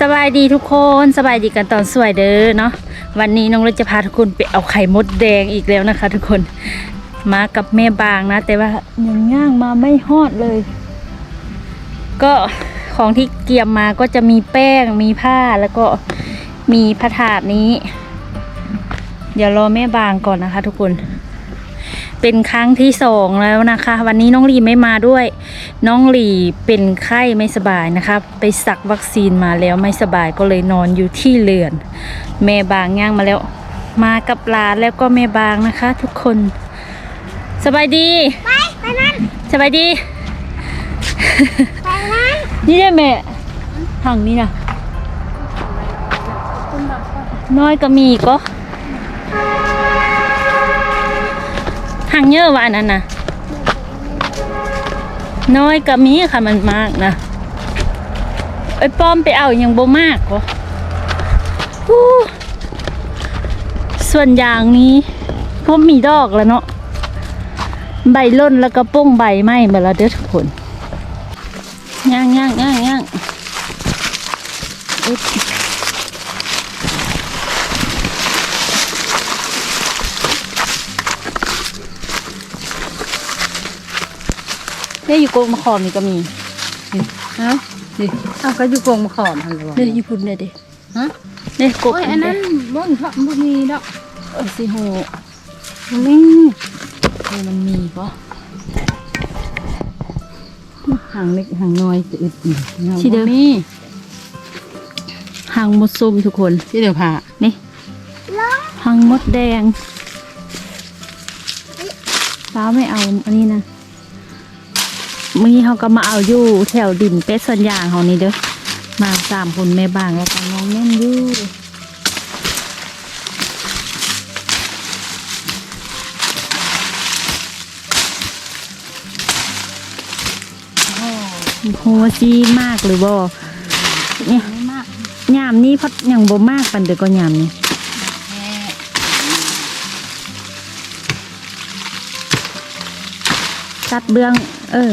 สบายดีทุกคนสบายดีกันตอนสวยเด้อเนาะวันนี้น้องเลยจะพาทุกคนไปเอาไข่มดแดงอีกแล้วนะคะ ทุกคนมากับแม่บางนะ แต่ว่ายังย่างมาไม่ฮอดเลย ก็ของที่เกียมมาก็จะมีแป้งมีผ้าแล้วก็มีพระถาดนี้ เดี๋ยวรอแม่บางก่อนนะคะ ทุกคน เป็นครั้งที่สองแล้วนะคะ วันนี้น้องลีไม่มาด้วย น้องหลีเป็นไข้ไม่สบายนะคะไปสักวัคซีนมาแล้วไม่สบายก็เลยนอนอยู่ที่เรือน แม่บางย่างมาแล้ว มากับหลานแล้วก็แม่บางนะคะ ทุกคน สบายดีไปไปนั่นสบายดีไปนั่นนี่ได้แม่ทางนี้นะน้อยก็มีก็ ทางเยอะว่ะอันนั้นนะน้อยก็มีค่ะมันมากนะไอ้ป้อมไปเอาอยังบ่มากก็ส่วนอย่างนี้ก็มีดอกแล้วเนาะใบล่นแล้วก็ป้งใบไหม้มาแล้วเด้อทุกคนย่างย่างย่างย่าง เนี่ยอยู่โกงมะขอมนี่ก็มีเอ้าดิเอาก็อยู่กรงมะขามหันเลยวะเนี่ยญี่ปุ่นเนี่ยดิฮะเนี่ยกบโอ้ยอันนั้นบ่นเพราะบ่มีดอกเออสิโหนี่เออมันมีปะหางเล็กหางน้อยจะอึดอีกเงาที่เดิมบ่มีหางมดซุ่มทุกคนที่เดียวผ่านี่หางมดแดงป้าไม่เอาอันนี้นะ มื่อนี้เขาก็มาเอาอยู่แถวดินเป็ดสัญญางของนี่เด้อมาสามคนแม่บางแล้วก็น้องแม่นอยู่โหซีมากหรือบ่เนี่ยไม่ยามนี้พัดยังบ่มากปันเด้อก็ยามนี้ตัดเบื้อง เออ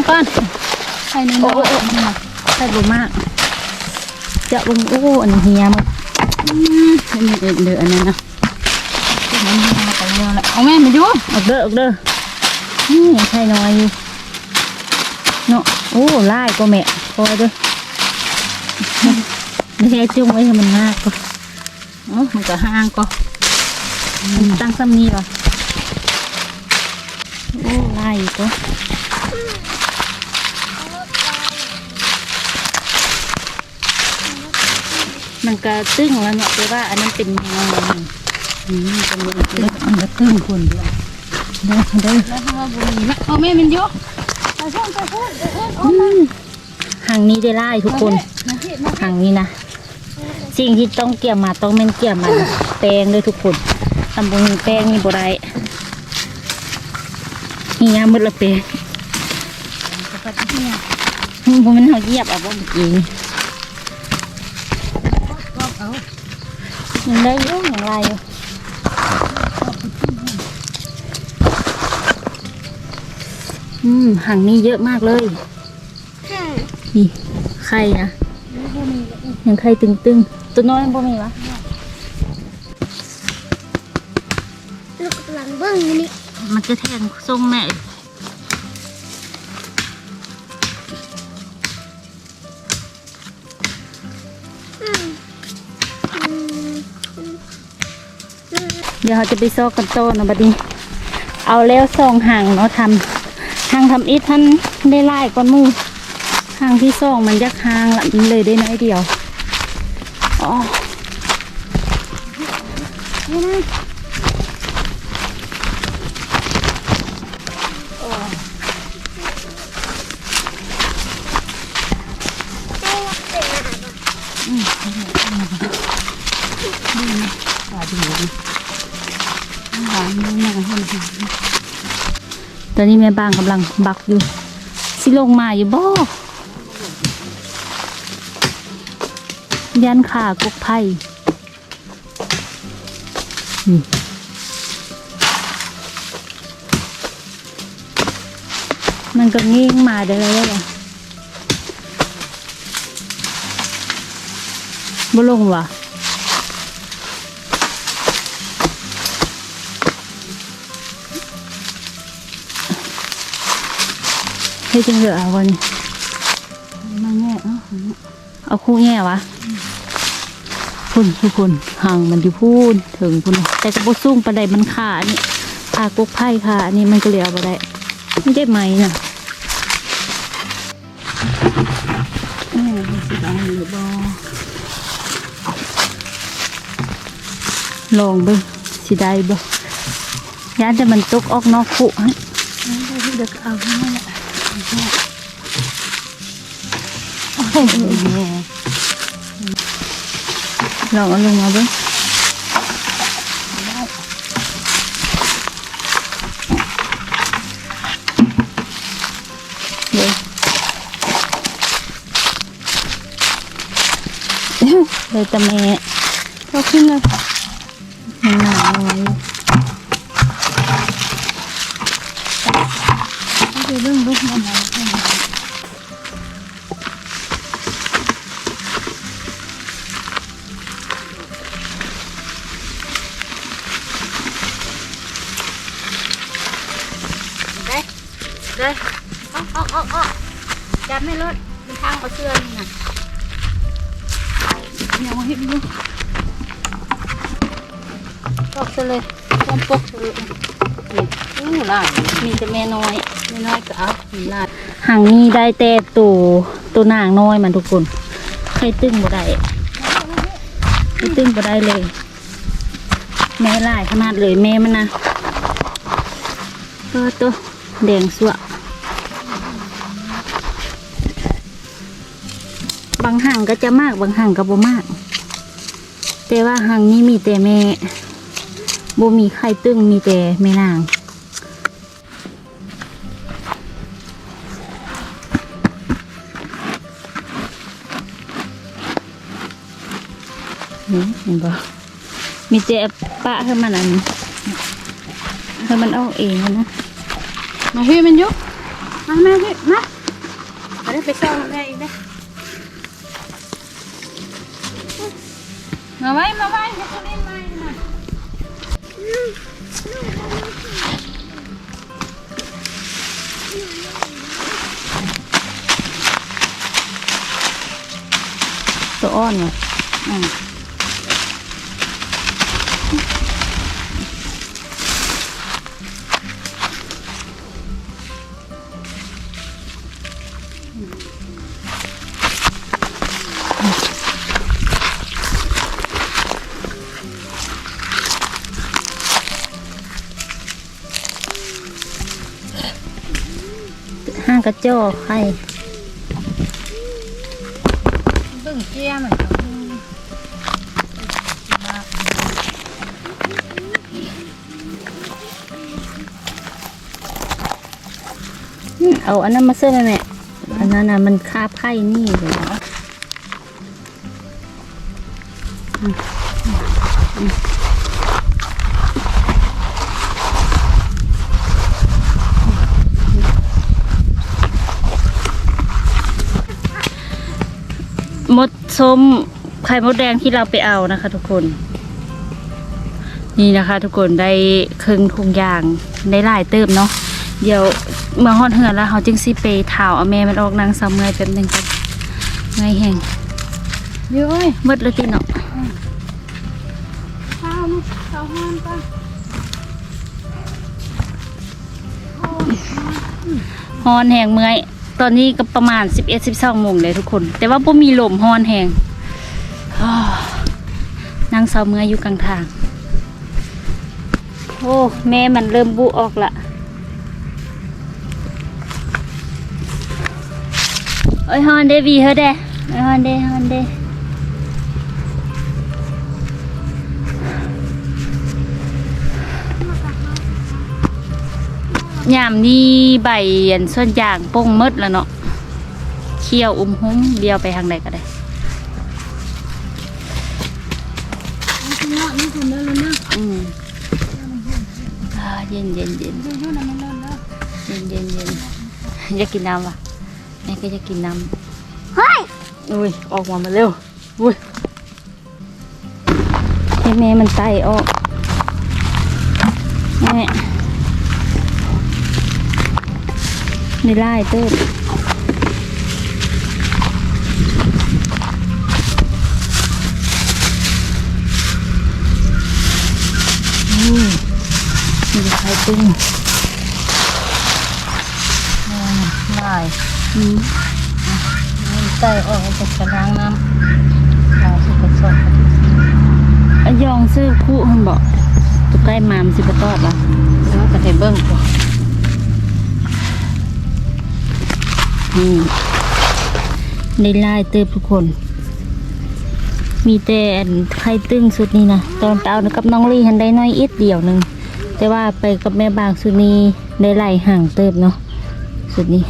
างให้ก่อนใส่ในโอ้โน้โอ้โอ้ใส่บุมากจะบุมโอ้อันนี้เฮียหมดให้มันเดือดเดือดอันนั้นนะมันมาไปเร็วแล้วเอาแม่มาอยู่ออกเด้อออกเด้อนี่ยังใช่น้อยอยู่เนาะโอ้ไล่ก็แม่คอยเด้วยไม่ใช่จุ้งไว้ให้มันมากก็โอ้มันก็ห่างก็มันตั้งซ้ำนี้วะโอ้ไล่อีก มันก็ตึ้งแล้วเนาะแต่ว่าอันนั้นเป็นงไงอืมเป็นเรื่องเล็กมันก็ตึ้งคนเดียวเด้อเด้แล้วถ้าว่าบุมีมะเอาแม่มันอยู่ไปช่องไปพูดเออเออเอามาหางนี้ได้ไล่ทุกคนมาเห็ดมางนี้นะสิ่งที่ต้องเกี่ยมมาต้องเป็นเกี่ยมมันแป้งเลยทุกคนตำบลแป้งนี่บ่ได้เฮียหมดละแป้งไปที่เนี่ยบ่มันเฮาเหยียบเอาบ่เมื่อกี้ ยังได้อยู่ยังลายอยู่อืมหางนี้เยอะมากเลยค่ะนี่ไข่นะยังไข่ตึงๆ ตัวน้อยยังบ่มีวะลูกกำลังเบิ้งอยู่นี่ มันจะแทงทรงแม่ ดี๋ยวเราจะไปซอกกันโตนะบัดนี้ เอาแล้วซองห่างเนาะทำห่างทำอีท่านได้ไล่ก้อนมูห่างที่ซองมันยักห่างละมันเลยได้น้อยเดียวอ๋อ อนนี้แม่บ้างกำลังบักอยู่ สิลงมาอยู่บ่ยันขากกไผ่มันก็เงี้ยงมาได้แล้วล่ะบ่ลงวะ ให้จังเหลือเอาวันนี้มาแง่เอ้าเอาคู่แง่วะพุ่นทุกคนห่างมันอยู่พูนถึงพุ่นแต่กระโปสูงปานใดมันขาอันนี่ขากกไผ่ขาอันนี้มันก็เหลียวบ่ได้ไม่ได้ไหมน่ะแง่สิได้หรือบ่ลองเบิ่งสิได้บ่ย่านแต่มันตกออกนอกคุฮะเด็กเอาให้ แหละแง่ลองเอ เบิ่งเดี๋ยวเลยแต่แม่ก็ขึ้นเลยมันหนาวไว้ไปเรื่องลูกมันนะได้ได้ออกออกออกออกจับไม่รถมันทางมาเชื่อนี่นะยังมาเห็นอยู่ออกซะเลยความปกเลยอู้ล่ะมีแต่แม่น้อย น้อยก็เอาลาดหางนี้ได้แต่ตัวตัวนางน้อยมันทุกคนใครตึงบ่ได้ใครตึงบ่ได้เลย แม่ลายขนาดเลยแม่มันนะเออตัวแดงสวะบางห่างก็จะมากบางห่างก็บ่มาก แต่ว่าห่างนี้มีแต่แม่บ่มีใครตึงมีแต่แม่นาง เห็นปะมีเจ็บปะให้มันอันนี้ให้มันเอาเองอะนะ มาพี่มันอยุกมาแม่พี่มาเอาได้ไปเช่าแม่อีกนะมาไว้มาไว้ให้ตัวเล่นไว้นะตัวอ้อนว่ะอืมห้า กระจอกไข่ตึ้งเกี้ยเหมือนกันเอาอันนั้นมาเสื้อแม่อันนั้นน่ะมันคาบไข่นี่เลย มดส้มไข่มดแดงที่เราไปเอานะคะ ทุกคน นี่นะคะ ทุกคนได้ครึ่งทุงยางได้หลายเติมเนาะเดี๋ยวเมื่อฮอดเหือนแล้วเขาจึงสิไปถาวเอาแม่มันออกนางสาวเมื่อยแป๊บหนึงกันเมื่อยแห้งเยอะเอ้ยมืดเลยติเนาะข้าวนะข้าวห้อนก่อนฮอนแห้งเมื่อย ตอนนี้ก็ประมาณ 11 12โมงเลยทุกคน แต่ว่าบ่มีลมฮอนแหงนั่งเสาเมื่อยอยู่กลางทาง โอ้แม่มันเริ่มบุออกละโอ้ยฮอนเดวีเฮอเดโอ้ยฮอนเดฮอนเด ยามนี้ใบอันส่วนยางป้งหมดแล้วเนาะเคี่ยวอุ้มหุ้มเดียวไปทางไหนก็ได้เนาะนี่คุณเด้อแล้วนะอืมอ่าเย็นเย็นเย็นเดี๋ยวเดี๋ยวน้ำมันร้อนแล้วเย็นเย็นเย็นอยากกินน้ำว่ะแม่ก็อยากกินน้เฮ้ยำอุ้ยออกมามาเร็วอุ้ยให้แม่มันไตออกแม่ ไม่ไล่เต้นอุ้ยมีใครตึงได้อืมมันใส่ออกจากกระล้างน้ำเราสุกสดอะยองซื้อคู่มันบอกตุกใกล้มามนสิบตอดละแล้วก็ให้เบิ่งก่อน อืมในไล่เติบทุกคน มีแต่ไข่ตึงสุดนี่นะตอนไปเอากับน้องลี่หันได้น้อยอิดเดียวหนึ่งแต่ว่าไปกับแม่บางสุนี้ได้ไล่ห่างเติบเนาะสุดนี้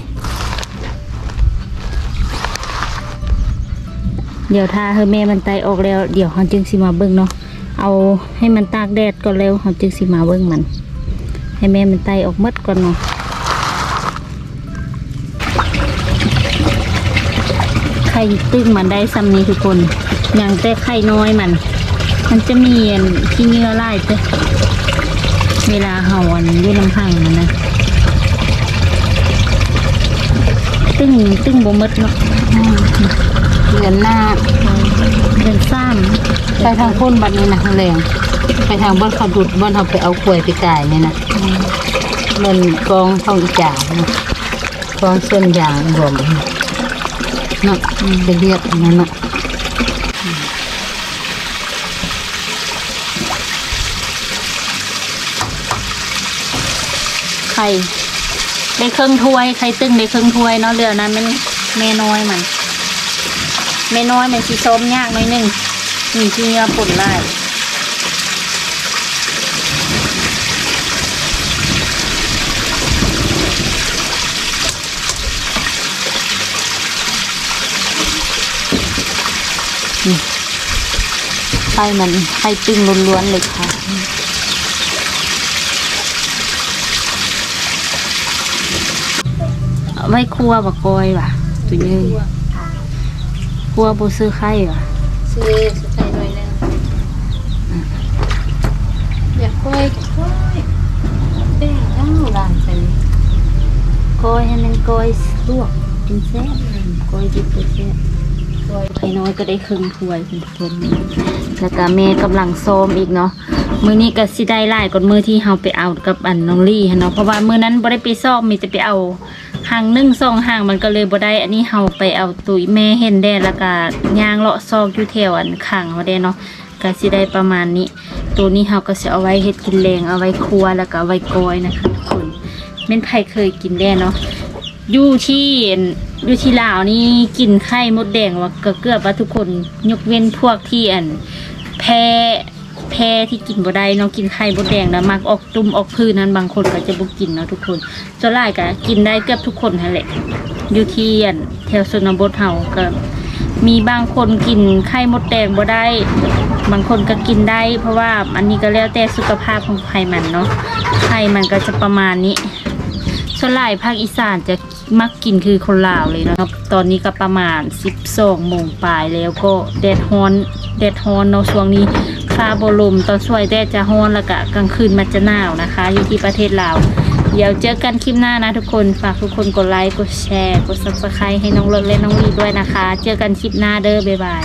เดี๋ยวถ้าเฮอแม่มันไตออกแล้ว เดี๋ยวเขาจึงสิมาเบิ่งเนาะเอาให้มันตากแดดก่อนแล้วเขาจึงสิมาเบิ่งมัน ให้แม่มันไตออกมดก่อนเนาะ ข่ตึ้งมันได้ซ้ำนี้ทุกคนอย่างแต่ไข่น้อยมัน มันจะมีอันที่เนื้อไล่เต้เวลาเห่าอันอยื่น้ำพังมันนะตึ้งตึ้งบ่หมดเนาะเดือนหน้าเดินซ้ไปทางพ้นบัดนี้นะทางแรงไปทางบ้านเขาดุดบ้านเขาไปเอากล้วยไปก่ายเนี่ยนะมันกองท้องอีจ่านะกองเส้นยางรวม เนาะเปเรียกนั่นเนาะไข่ได้ครื่องถ้วยไข่ตึ้งได้ครื่องถ้วยเนาะเรือนั้นมันเม่น้อยมันแม่น้อยมันสีส้มยากหน่อยหนึงมีที่เนื้อปุ่นไล่ ไส้มันไส้ตึงล้วนๆเลยค่ะเอาไว้ครัวบักกอยว่ะตัวยืนครัวบซื้อไข่ว่ะซื้อซื้อใส่หน่อยหนึงอยากกล้วยก็กล้วยแป้งอ้าวร้านใส่กอยให้มันกอยลวกกินแซ่บกอยดิบก็แซ่บกล้วย ไข่น้อยก็ได้ครึ่งถ้วยทุกคนแล้วก็เมย์กำลังซ้อมอีกเนาะมื้อนี้ก็สิได้หลายกว่ามื้อที่เฮาไปเอากับอันน้องลี่เนาะเพราะว่ามื้อนั้นบ่ได้ไปซ้อมมีแต่ไปเอาหางหนึ่งสองหางมันก็เลยบ่ได้ อันนี้เฮาไปเอาตุยแม่เห็นแด้แล้วก็ย่างเลาะซอกอยู่แถวอันข้างเฮาได้เนาะก็สิได้ประมาณนี้ ตัวนี้เฮาก็สิเอาไว้เฮ็ดกินแรงเอาไว้ครัวแล้วก็เอาไว้กอยนะคะทุกคนแม่นไผเคยกินแด้เนาะอยู่ที่ อยู่ที่ลาวนี่กินไข่มดแดงว่าก็เกือบว่าทุกคนยกเว้นพวกที่อันแพ้แพ้ที่กินบ่ได้เนาะกินไข่มดแดงแล้วมักออกตุ่มออกพื้นนั้นบางคนก็จะบ่กินเนาะทุกคนส่วนหลายก็กินได้เกือบทุกคนนั่นแหละอยู่ที่อันแถวชนบทเฮาก็มีบางคนกินไข่มดแดงบ่ได้ บางคนก็กินได้ เพราะว่าอันนี้ก็แล้วแต่สุขภาพของไข่มันเนาะไข่มันก็จะประมาณนี้ส่วนหลายภาคอีสานจะ มักกินคือคนลาวเลยเนาะตอนนี้ก็ประมาณ 12โมงปลายแล้วก็แดดฮ้อนแดดฮ้อนเนาะช่วงนี้ฟ้าบลมตอนสวยแดดจะฮ้อนแล้วก็กลางคืนมันจะหนาวนะคะ อยู่ที่ประเทศลาวเดี๋ยวเจอกันคลิปหน้านะทุกคนฝากทุกคนกดไลค์กดแชร์ กดซับสไครต์ให้น้องเลิกและน้องลีด้วยนะคะ เจอกันคลิปหน้าเด้อบ๊ายบาย